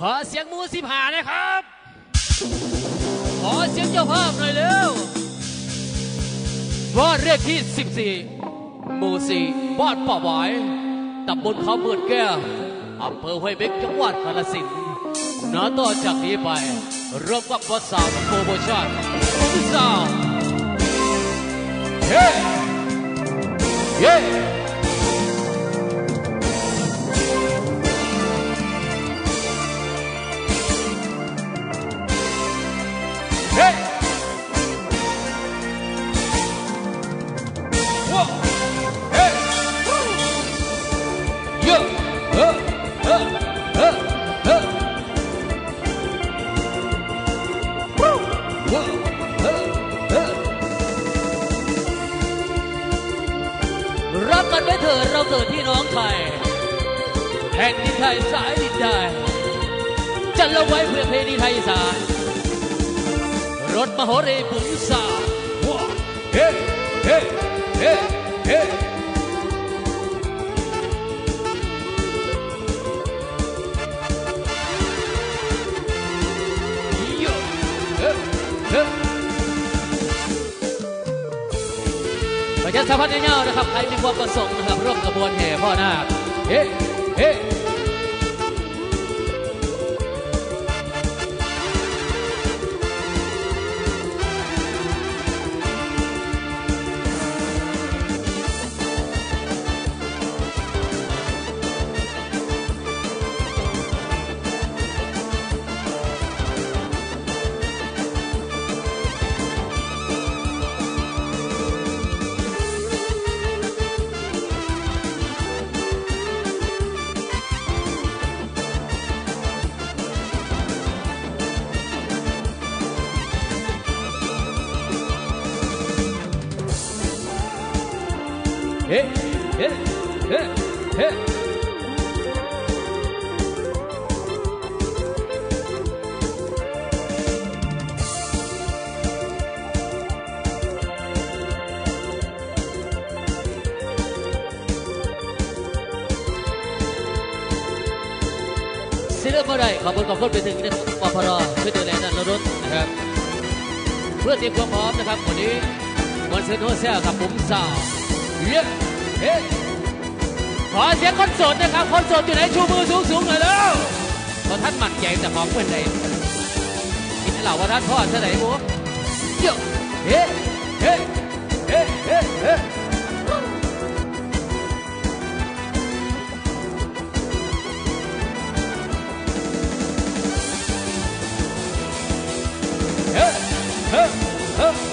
ขอเสียงมูสิบหานะครับ ขอเสียงเจ้าภาพหน่อยเร็ววอดเลขที่ 14 หมู่สี่บ้านป่าหวายตำบลเขาเมือดแก้วอำเภอห้วยเบ็กจังหวัดกาฬสินธุ์นาต่อจากนี้ไปเริ่มกับวัดสาวโปรโมชั่นสาวเฮ้เย้ Hey! เฮ้เฮ้เฮ้โยเฮ้เฮ้ประชาสัมพันธ์เงี้ยๆนะครับ ใครมีความประสงค์นะครับร่วมกระบวนแห่พ่อนาคเฮ้ เฮ้ อบคุณขอบคุณไปถึงนะครับพรช่วยดูแลด้านรถนะครับ เพื่อเตรียมความพร้อมนะครับวันนี้วันเซนโฮเซลกับผมสาวเย้เฮ้ขอเสียงคนโสดนะครับคนโสดอยู่ไหนชูมือสูงสูงหน่อยแล้วพราะท่านหมักใหญ่แต่ของเป็นไรกินเหล่าว่าท่านทอดเท่าไหร่บัวเย้เฮ้เฮ้เฮ้เฮ้เฮ้ Hey, hey.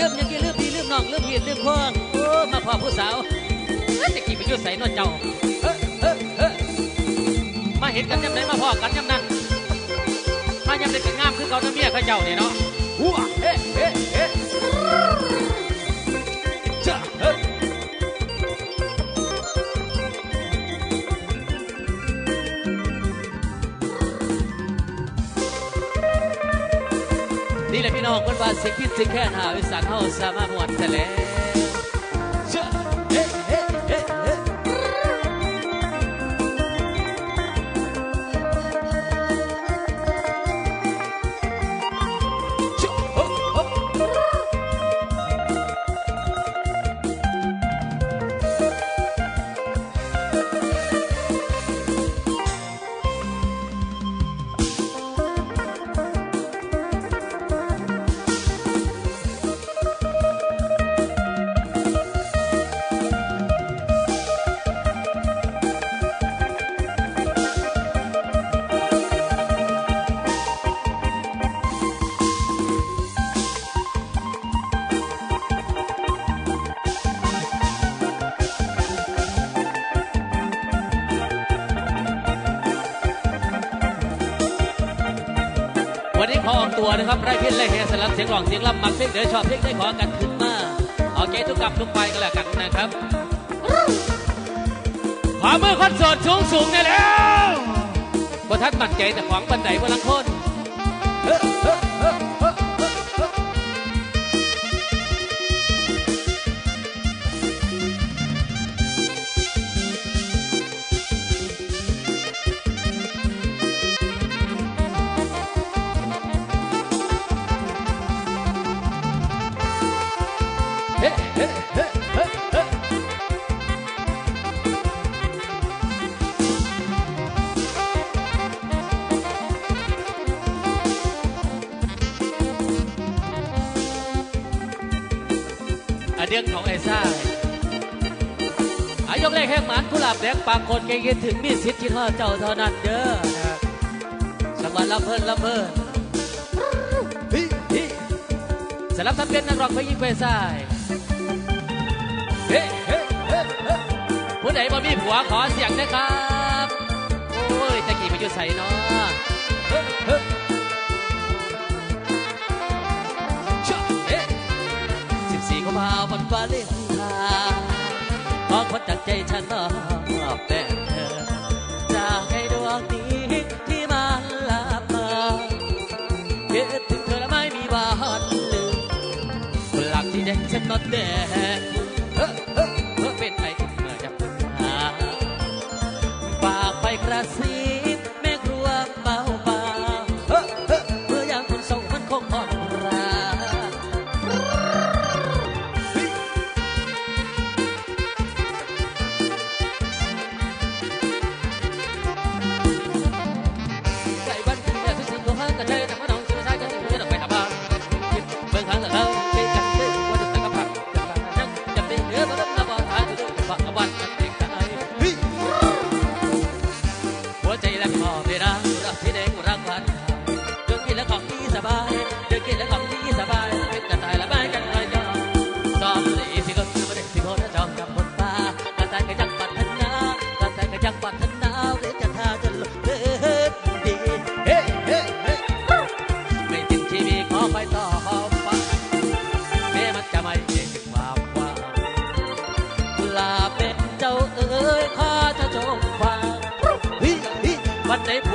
ลืมยังกี่ลืมพี่ลืมน้องลืมพี่ลืมพ่อโอ้มาพ่อผู้สาวจะกี่ไปยุ่ใส่นอเจ้าเออมาเห็นกันยังไงมาพ่อกันยังนั้นมายังได้กันงามคือเขาน้ำเมียข้าเจ้าเนี่ยเนาะ พี่น้องคนว่าเสียงคิดสิแค่หาวิสังเฮาสามารถมวนแต่แล้ว ตัวนะครับไร้เพี้ยนไร้แห่สลับเสียงร้องเสียงลำมักเพลงเดือชอบเพลงได้ขอกันขึ้นมาเอาใจทุกกับทุกไปกันแล้วกันนะครับขวามือคนเสดสูงสูงเนี่ยแล้วบ่ทัดมั่นใจแต่ของบันไดบ่ลังคน อะเดืองของไอ้ซ่าอายกเลขแห้งหมานกุหลาบแดงปากคนเก่งคิดถึงมีสิทธิ์ที่ทอดเจ้าเท่านั้นเด้อนะครับสังวันลำเพลินลำเพลินฮิฮิสลับทับเป็นนักร้องเพลงยิงไปซ้ายเฮ้เฮ้เฮ้เฮ้ผู้ใดบ่มีผัวขอเสียงนะครับ โอ้ยตะกี้มาอยู่ใส่เนาะ สิบสี่กุมภาพันธ์วันวาเลนไทน์ขอคนจากใจฉันมอบแด่เธอจากให้ดวงนี้ที่มันลาบมาคิดถึงเธอและไม่มีวันลืมหลักที่เด็กฉันนอนแดง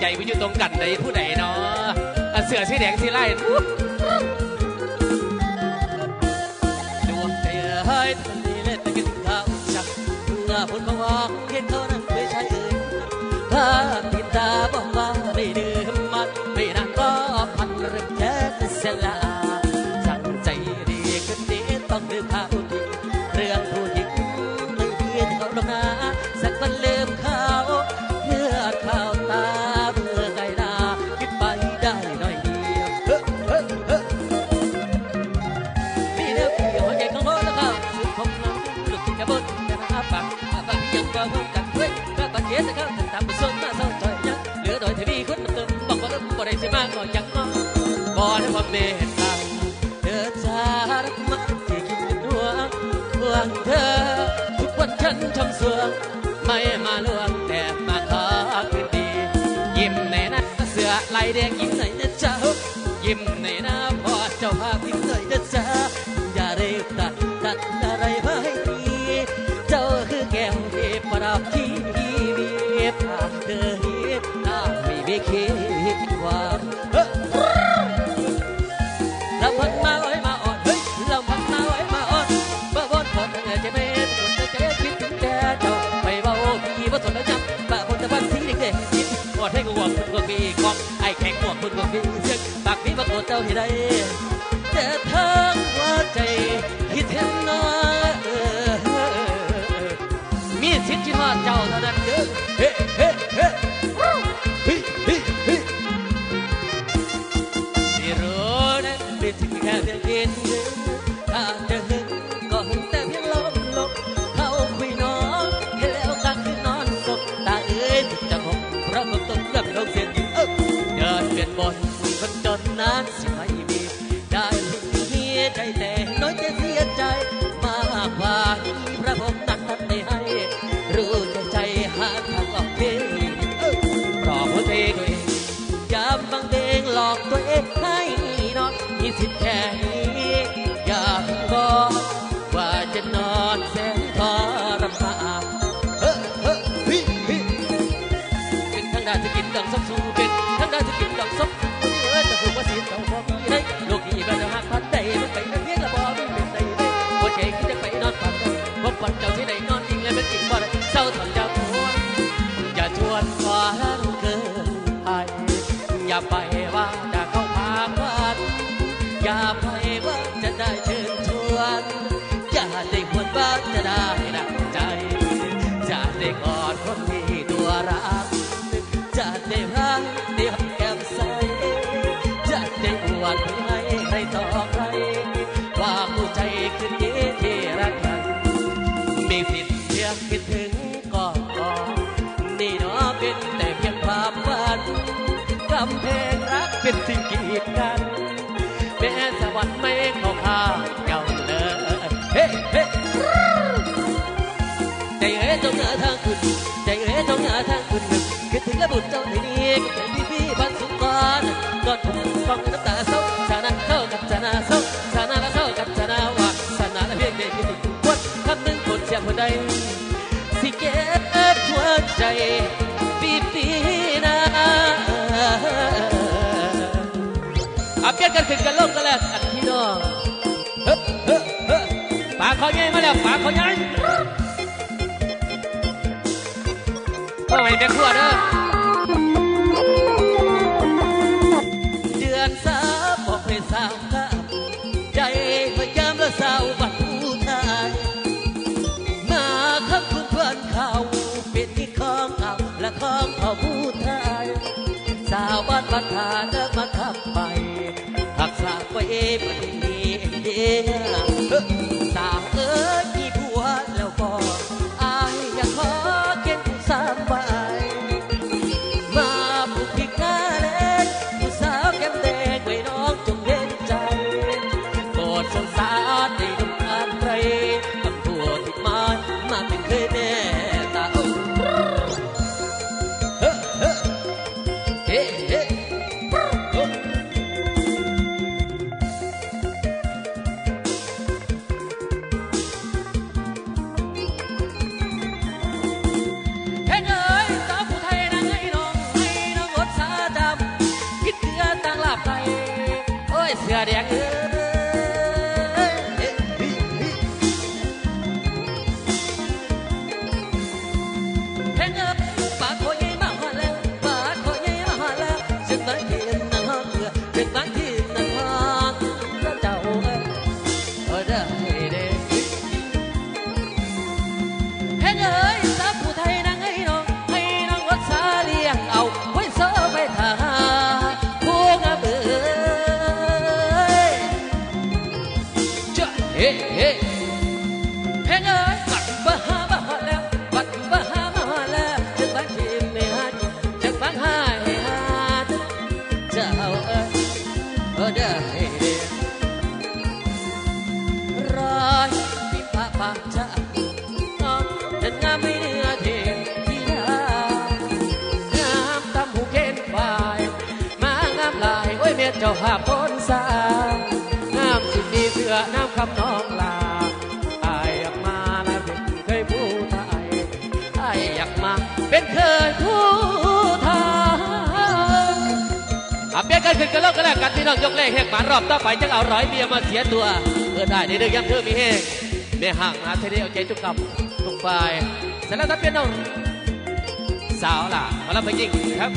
ใจไปอยู่ตรงกันใดผู้ใดเนาะเสือสีแดงสีไล่อุ๊ยดวงใจเอ้ยทะเลเล่นแต่กินข้าวชักเมื่อผลของวางเห็นเขานั้นไม่ใช่เอ่ยถ้าติดตาบอกว่าไม่ดื่มมันไม่นานก็พันเริ่มแย่เสียละสั่งใจดีขึ้นดีต้องดื่มข้าวดีเรื่องผู้หญิงไม่เพียนเขาลงนาสักวันเข บ่ได้ความเมตตาเธอ วกคุณกว่าพี่กองไอ้แข็งพวกคุณกว่าพี่เสียงปากพี่บ่โกรธเจ้าที่ใดแต่ทั้งหัวใจคิดเห็นน้อยเออมีสิทธิ์ที่ว่าเจ้าเท่านั้นเด้อเฮ้เฮ้เฮ้ เป็นสิ่งกีดกันแม้สวรรค์ไม่เข้าข้างเจ้าเลยเฮ้เฮ้ใจเอ๋จงเหนือทางคุณใจเอ๋จงเหนือทางคุณหนึ่งคิดถึงและบุญเจ้าที่นี่ก็เป็นพี่พี่บ้านสุกรก็ถูกฟังน้ำตาเศร้าชานาเข้ากับชานาเศร้าชานาละเศร้ากับชานาว่าชานาละเพียงเด็กที่ถึงวันคำหนึ่งคนเสียงคนใดสิเก็บหัวใจ เปลี่ยนกันขึ้นกันลงกันแล้วอันพี่น้องเฮ้เฮ้เฮ้ปากเขาใหญ่มาแล้วปากเขาใหญ่ก็ไม่เป็นขั้วเด้อเดือนสามบอกให้สาวข้ามใจพยายามและสาวบัดผู้ทายมาคับคุณเพื่อนเขาเป็นที่ของเขาและของเขาผู้ทายสาวบ้านบัดทาเว้บัดนี้เด้อสาวเอ้ยมีผัวแล้วก็ เจ้าภาพพ้นสางามสุดดีเสือน้ำคำน้องลาอายอยากมาและเป็นเคยผู้ไทยอายอยากมาเป็นเคยผู้ไทยอาเปียกันขึ้นกันแล้วกันแล้วกันพี่น้องยกเลขแหกหมารอบต่อไปจังเอาร้อยเมียมาเสียตัวเออได้ในเรื่องย้ำเธอมีแห้งแม่ห่างอาเทเดียวใจทุกกับทุกฝ่ายเสร็จแล้วท่านเป็นน้องสาวล่ะมาแล้วไปยิงครับ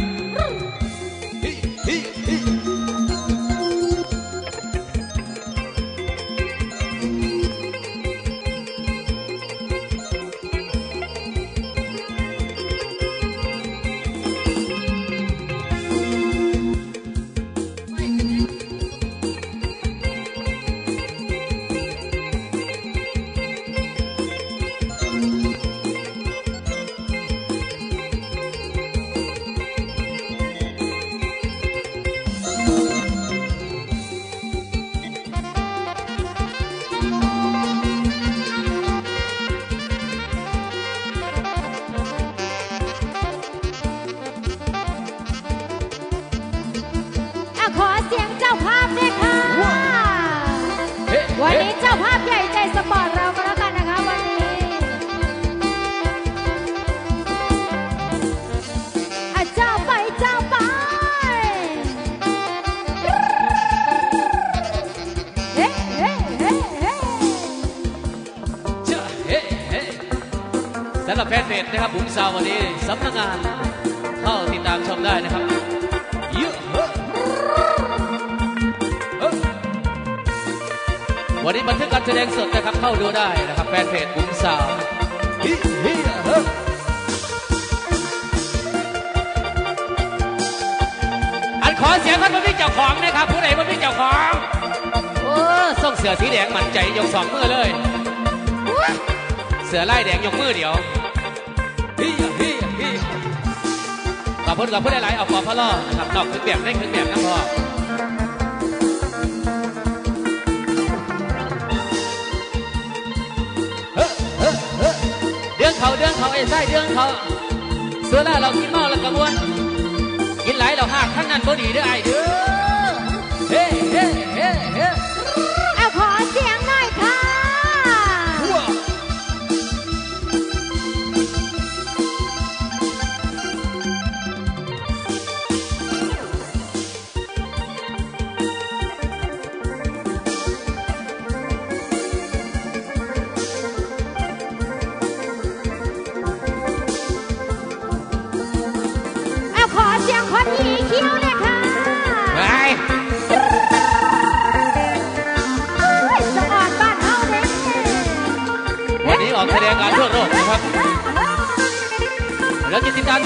นะครับบุ๋มซาววันนี้สำนักงานเข้าติดตามชมได้นะครับเยอะเฮ้อเฮ้อวันนี้บันทึกการแสดงสดนะครับเข้าดูได้นะครับแฟนเพจบุ๋มซาวฮิฮิเฮ้อันขอเสียงคนมันไม่เจ้าของนะครับผู้ใดมันไม่เจ้าของโอ้ส่งเสือสีแดงหมั่นใจยกสองมือเลย เสือไล่แดงยกมือเดียว ฮิยฮิยฮิยขอบคุณกับผู้ได้หลายเอาปอพะล่อนะครับนอกเครื่องแบบในเครื่องแบบนะพ่อเฮ้เฮ้เฮ้เดืองเขาเดืองเขาไอ้ไส้เดืองเขาเสื้อล่าเรากินเมาแล้วกระมวนกินหลายเราหักทั้งนั้นบ่ดีเด้อไอ้เด้อเฮ้เฮ้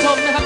ดงกา